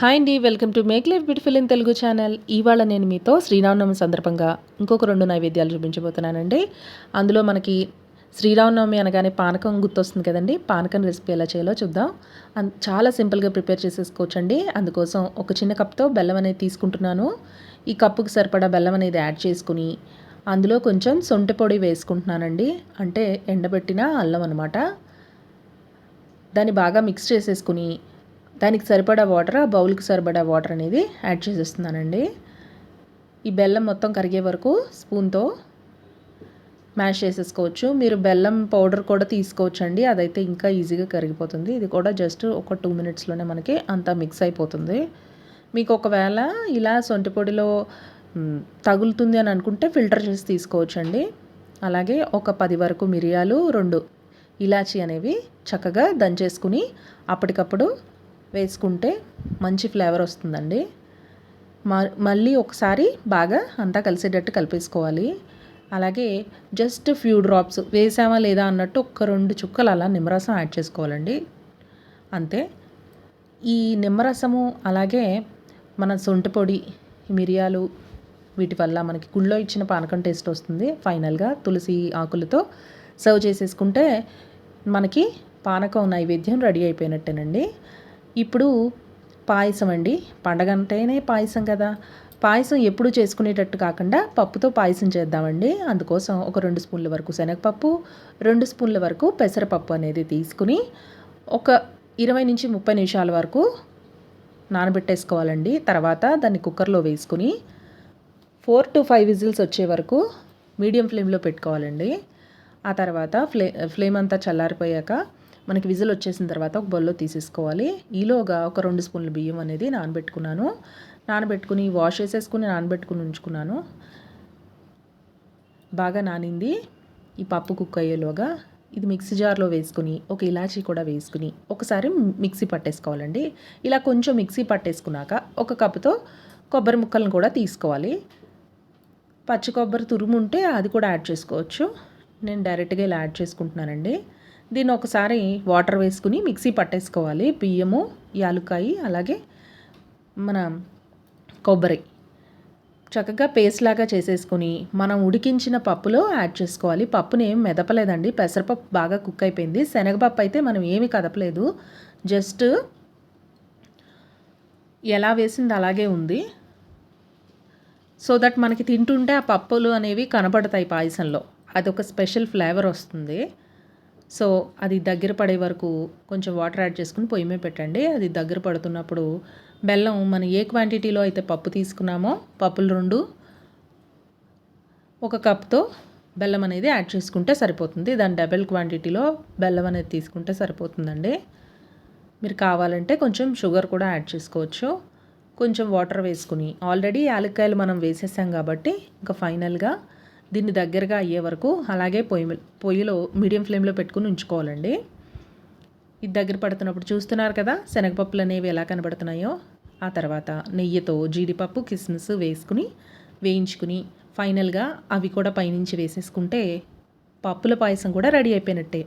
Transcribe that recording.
Hi అండి welcome to make life beautiful in Telugu channel. ఇవాళ నేను మీతో శ్రీరామనవమి సందర్భంగా ఇంకొక రెండు నైవేద్యాలు చూపించబోతున్నానండి. అందులో మనకి శ్రీరామనవమి అనగానే పానకం గుర్తొస్తుంది కదండి. పానకం రెసిపీ ఎలా చేయాలో చూద్దాం. చాలా సింపుల్గా ప్రిపేర్ చేసేసుకోవచ్చండి. అందుకోసం ఒక చిన్న కప్తో బెల్లం అనేది తీసుకుంటున్నాను. ఈ కప్పుకి సరిపడా బెల్లం అనేది యాడ్ చేసుకుని అందులో కొంచెం సొంటి పొడి వేసుకుంటున్నానండి. అంటే ఎండబెట్టిన అల్లం అనమాట దాన్ని బాగా మిక్స్ చేసేసుకుని దానికి సరిపడా వాటర్? ఆ బౌల్కి సరిపడా వాటర్ అనేది యాడ్ చేసేస్తున్నానండి. ఈ బెల్లం మొత్తం కరిగే వరకు స్పూన్తో మ్యాష్ చేసేసుకోవచ్చు. మీరు బెల్లం పౌడర్ కూడా తీసుకోవచ్చు అండి అదైతే ఇంకా ఈజీగా కరిగిపోతుంది. ఇది కూడా జస్ట్ ఒక టూ మినిట్స్లోనే మనకి అంతా మిక్స్ అయిపోతుంది. మీకు ఒకవేళ ఇలా సొంటి పొడిలో తగులుతుంది అని అనుకుంటే ఫిల్టర్ చేసి తీసుకోవచ్చు అండి అలాగే ఒక పది వరకు మిరియాలు రెండు ఇలాచీ అనేవి చక్కగా దంచేసుకుని అప్పటికప్పుడు వేసుకుంటే మంచి ఫ్లేవర్ వస్తుందండి. మళ్ళీ ఒకసారి బాగా అంతా కలిసేటట్టు కలిపేసుకోవాలి. అలాగే జస్ట్ ఫ్యూ డ్రాప్స్ వేసామా లేదా అన్నట్టు ఒక్క రెండు చుక్కలు అలా నిమ్మరసం యాడ్ చేసుకోవాలండి. అంతే. ఈ నిమ్మరసము అలాగే మన సొంటి పొడి మిరియాలు వీటి వల్ల మనకి గుళ్ళో ఇచ్చిన పానకం టేస్ట్ వస్తుంది. ఫైనల్గా తులసి ఆకులతో సర్వ్ చేసేసుకుంటే మనకి పానకం నైవేద్యం రెడీ అయిపోయినట్టేనండి. ఇప్పుడు పాయసం అండి. పండగ అంటేనే పాయసం కదా. పాయసం ఎప్పుడు చేసుకునేటట్టు కాకుండా పప్పుతో పాయసం చేద్దామండి. అందుకోసం ఒక రెండు స్పూన్ల వరకు శనగపప్పు రెండు స్పూన్ల వరకు పెసరపప్పు అనేది తీసుకుని ఒక ఇరవై నుంచి ముప్పై నిమిషాల వరకు నానబెట్టేసుకోవాలండి. తర్వాత దాన్ని కుక్కర్లో వేసుకుని ఫోర్ టు ఫైవ్ విజిల్స్ వచ్చే వరకు మీడియం ఫ్లేమ్లో పెట్టుకోవాలండి. ఆ తర్వాత ఫ్లే ఫ్లేమ్ అంతా చల్లారిపోయాక మనకి విజిల్ వచ్చేసిన తర్వాత ఒక బౌల్లో తీసేసుకోవాలి. ఈలోగా ఒక రెండు స్పూన్ల బియ్యం అనేది నానబెట్టుకున్నాను. నానబెట్టుకుని వాష్ చేసేసుకుని నానబెట్టుకుని ఉంచుకున్నాను. బాగా నానింది. ఈ పప్పు కుక్ అయ్యేలోగా ఇది మిక్సీ జార్లో వేసుకుని ఒక ఇలాచీ కూడా వేసుకుని ఒకసారి మిక్సీ పట్టేసుకోవాలండి. ఇలా కొంచెం మిక్సీ పట్టేసుకున్నాక ఒక కప్పుతో కొబ్బరి ముక్కలను కూడా తీసుకోవాలి. పచ్చి కొబ్బరి తురుము ఉంటే అది కూడా యాడ్ చేసుకోవచ్చు. నేను డైరెక్ట్గా ఇలా యాడ్ చేసుకుంటున్నానండి. దీన్ని ఒకసారి వాటర్ వేసుకుని మిక్సీ పట్టేసుకోవాలి. బియ్యము యాలుకాయి అలాగే మన కొబ్బరి. చక్కగా పేస్ట్ లాగా చేసేసుకొని మనం ఉడికించిన పప్పులో యాడ్ చేసుకోవాలి. పప్పుని ఏం మెదపలేదండి. పెసరపప్పు బాగా కుక్ అయిపోయింది. శనగపప్పు అయితే మనం ఏమి కదపలేదు. జస్ట్ ఎలా వేసింది అలాగే ఉంది. సో దట్ మనకి తింటుంటే ఆ పప్పులు అనేవి కనబడతాయి పాయసంలో. అదొక స్పెషల్ ఫ్లేవర్ వస్తుంది. సో అది దగ్గర పడే వరకు కొంచెం వాటర్ యాడ్ చేసుకుని పొయ్యి మీద పెట్టండి. అది దగ్గర పడుతున్నప్పుడు బెల్లం మనం ఏ క్వాంటిటీలో అయితే పప్పు తీసుకున్నామో పప్పులు రెండు ఒక కప్తో బెల్లం అనేది యాడ్ చేసుకుంటే సరిపోతుంది. దాని డబల్ క్వాంటిటీలో బెల్లం అనేది తీసుకుంటే సరిపోతుందండి. మీరు కావాలంటే కొంచెం షుగర్ కూడా యాడ్ చేసుకోవచ్చు. కొంచెం వాటర్ వేసుకుని ఆల్రెడీ యాలక్కాయలు మనం వేసేసాం కాబట్టి ఇంకా ఫైనల్గా దీన్ని దగ్గరగా అయ్యే వరకు అలాగే పొయ్యి పొయ్యిలో మీడియం ఫ్లేమ్లో పెట్టుకుని ఉంచుకోవాలండి. ఇది దగ్గర పడుతున్నప్పుడు చూస్తున్నారు కదా శనగపప్పులు అనేవి ఎలా కనబడుతున్నాయో. ఆ తర్వాత నెయ్యితో జీడిపప్పు కిస్మిస్ వేసుకుని వేయించుకుని ఫైనల్గా అవి కూడా పైనుంచి వేసేసుకుంటే పప్పుల పాయసం కూడా రెడీ అయిపోయినట్టే.